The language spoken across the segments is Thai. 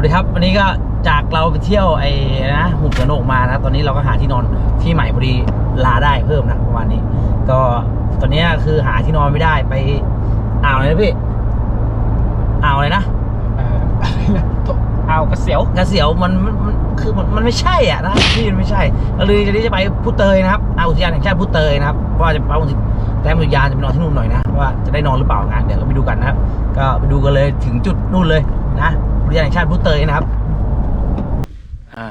วันนี้ก็จากเราไปเที่ยวไอ้นะหุบกระโหนกมานะตอนนี้เราก็หาที่นอนที่ใหม่พอดีลาได้เพิ่มนะประมาณนี้ ก็ตอนนี้คือหาที่นอนไม่ได้ไปอ่าวเลยนะพี่อ่าวเลยนะเอ่ออะไรนะเอากระเสียวกระเสียวมันมันมันคือมันมันไม่ใช่อะนะที่มันไม่ใช่เราเลยจะนี้จะไปพุเตยนะครับอ่าอุทยานแห่งชาติพุเตยนะครับเพราะว่าจะไปอุทยแรมอุทยานจะไปนอนที่นู่นหน่อยนะว่าจะได้นอนหรือเปล่างานเดี๋ยวเราไปดูกันนะครับก็ไปดูกันเลยถึงจุดนู่นเลยนะ อุทยานแห่งชาติพุเตยนะครับ อ่า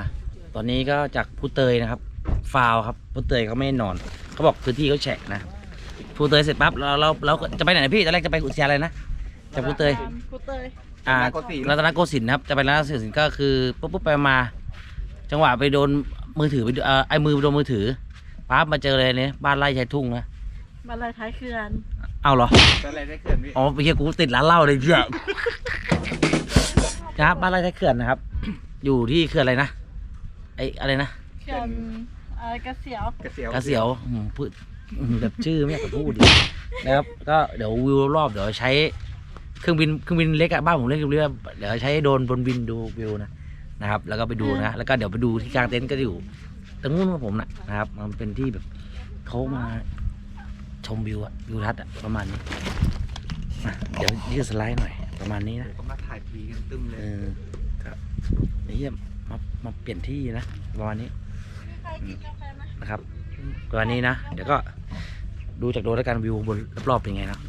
ตอนนี้ก็จากพุเตยนะครับ ฟาวครับพุเตยเขาไม่นอน เขาบอกพื้นที่เขาแฉะนะพุเตยเสร็จปั๊บเราเราเราจะไปไหนนะพี่ตอนแรกจะไปอุทยานอะไรนะจากพุเตยพุเตยอ่ารัตนโกสินทร์ครับ จะไปรัตนโกสินทร์ก็คือปุ๊บปุ๊บไปมา จังหวะไปโดนมือถือไปเอ่อไอ้มือไปโดนมือถือปั๊บมาเจอเลยเนี่ยบ้านไร่ชายทุ่งนะมาลายท้ายเขื่อนเอาเหรออะไรได้เขื่อนพี่อ๋อไปเฮียกูติดร้านเหล้าเลยเชี่ย นะครับบ้านไร่ชายเขื่อนนะครับ อยู่ที่เขื่อนอะไรนะไอ้อะไรนะเขื่อนอะไรกระเสียวกระเสียวกระเสียวอืมพูดอืมแบบชื่อไม่อยากจะพูดเลยนะครับ ก็เดี๋ยววิวรอบเดี๋ยวใช้เครื่องบินเครื่องบินเล็กอะบ้านผมเล็กเรียกเดี๋ยวใช้โดรนบนบินดูวิวนะนะครับ แล้วก็ไปดูนะแล้วก็เดี๋ยวไปดูที่กลางเต็นท์ก็อยู่ตรงนู้นของผมนะนะครับ มันเป็นที่แบบเขามาชมวิวอะวิวทัศน์อะประมาณนี้อะเดี๋ยวยืดสไลด์หน่อยประมาณนี้นะ ก็มาถ่ายพีกันตึมเลเอยอครับนี่มามาเปลี่ยนที่นะประมาณนี้ใครกินกาแฟไหมนะครับประมาณนี้นะ เดี๋ยวก็ดูจากโดรนแล้วกันวิวบนรอบๆเป็นไงนะ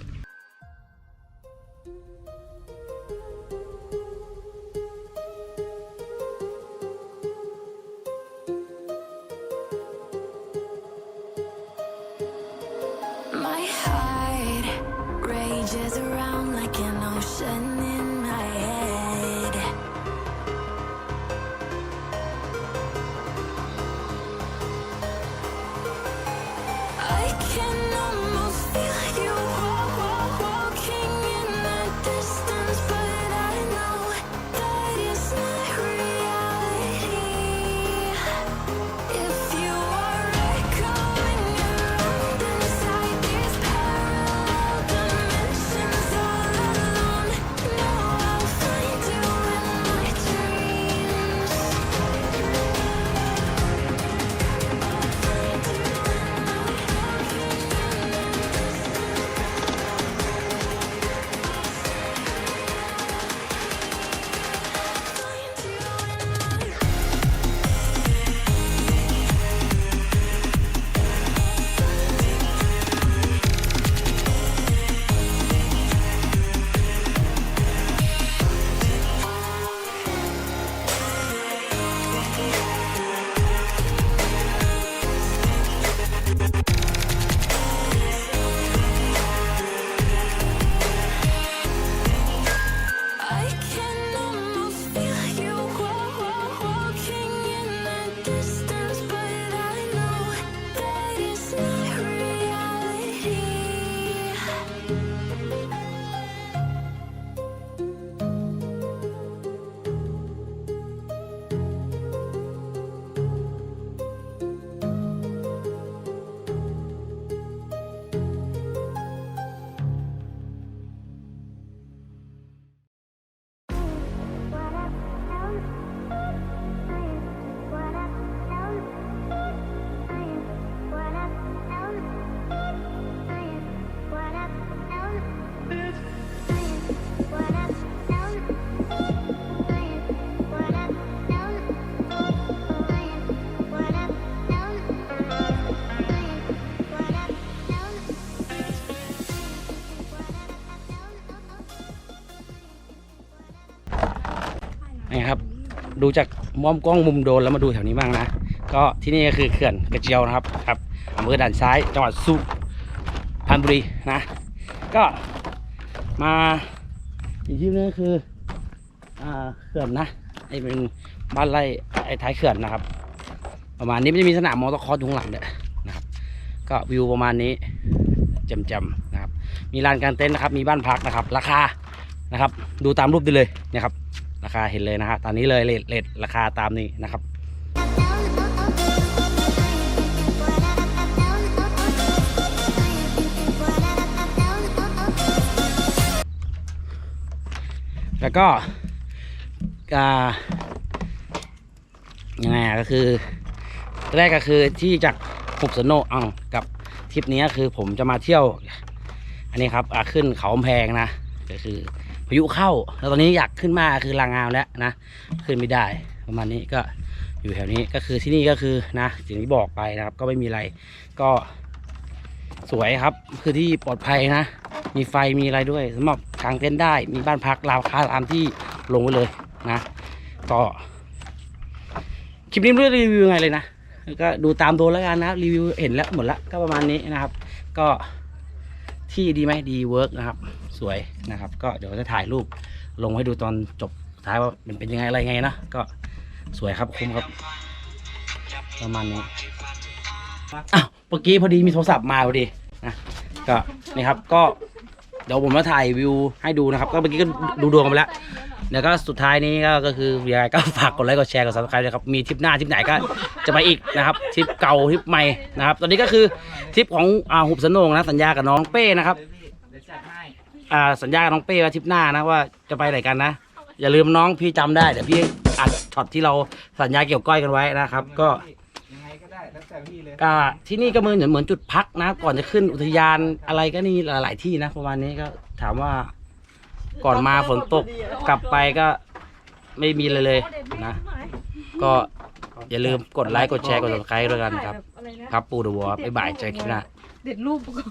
My heart rages around like an ocean นี่ครับ ดูจากมอมกล้องมุมโดนแล้วมาดูแถวนี้บ้างนะ ก็ที่นี่ก็คือเขื่อนกระเจียวนะครับครับอำเภอด่านซ้ายจังหวัดสุพรรณบุรีนะ ก็มาอีกที่นึงคือเขื่อนนะไอเป็นบ้านไร่ไอท้ายเขื่อนนะครับ ประมาณนี้มันจะมีสนามมอเตอร์คอร์สอยู่ข้างหลังเนี่ยนะครับ ก็วิวประมาณนี้จ่มๆนะครับ มีลานกางเต็นท์นะครับ มีบ้านพักนะครับ ราคานะครับ ดูตามรูปได้เลยนะครับ ราคาเห็นเลยนะฮะตอนนี้เลยเลทเลทราคาตามนี้นะครับแล้วก็อ่ายังไงก็คือ แรกก็คือที่จากหุบสนโนอังกับทริปนี้คือผมจะมาเที่ยว อันนี้ครับขึ้นเขาแพงนะก็คือ พายุเข้า แล้วตอนนี้อยากขึ้นมาคือลางงามแล้วนะ ขึ้นไม่ได้ประมาณนี้ก็อยู่แถวนี้ก็คือที่นี่ก็คือนะสิ่งที่บอกไปนะครับ ก็ไม่มีอะไรก็สวยครับ คือที่ปลอดภัยนะ มีไฟมีอะไรด้วยสำหรับกางเต็นท์ได้มีบ้านพักราคาตามที่ลงไว้เลยนะก็คลิปนี้ไม่รู้จะรีวิวไงเลยนะก็ดูตามตัวแล้วกันนะรีวิวเห็นแล้วหมดละก็ประมาณนี้นะครับ ก็ที่ดีไหมดีเวิร์กนะครับ สวยนะครับ ก็เดี๋ยวจะถ่ายรูปลงให้ดูตอนจบท้ายว่ามันเป็นยังไงอะไรไงนะก็สวยครับคุ้มครับ ประมาณนี้อ้าวเมื่อกี้พอดีมีโทรศัพท์มาพอดีนะก็นี่ครับก็เดี๋ยวผมมาถ่ายวิวให้ดูนะครับ ก็เมื่อกี้ก็ดูดวงกันไปแล้วเดี๋ยวก็สุดท้ายนี้ก็ก็คือยังไงก็ฝากกดไลค์กดแชร์กดซับสไครต์นะครับมีทริปหน้าทริปไหนก็จะไปอีกนะครับทริปเก่าทริปใหม่นะครับ ตอนนี้ก็คือทริปของอ่าหุบสนงนะสัญญากับน้องเป้นะครับเดี๋ยวจัดให้ อ่าสัญญากับน้องเป้ว่าทริปหน้านะว่าจะไปไหนกันนะ อย่าลืมน้องพี่จำได้เดี๋ยวพี่อัดช็อตที่เราสัญญาเกี่ยวก้อยกันไว้นะครับ ก็ ยังไงก็ได้แล้วแต่พี่เลยก็ที่นี่ก็เหมือนเหมือนจุดพักนะ ก่อนจะขึ้นอุทยานอะไรก็นี่หลาย ๆ ที่นะประมาณนี้ก็ถามว่าก่อนมาฝนตกกลับไปก็ไม่มีเลยเลยนะ ก็อย่าลืมกดไลค์กดแชร์กด subscribe ด้วยกันครับ อะไรนะครับปูเดอะวอลบ๊ายบายเจอกันคลิปหน้า เด็ดรูปก่อน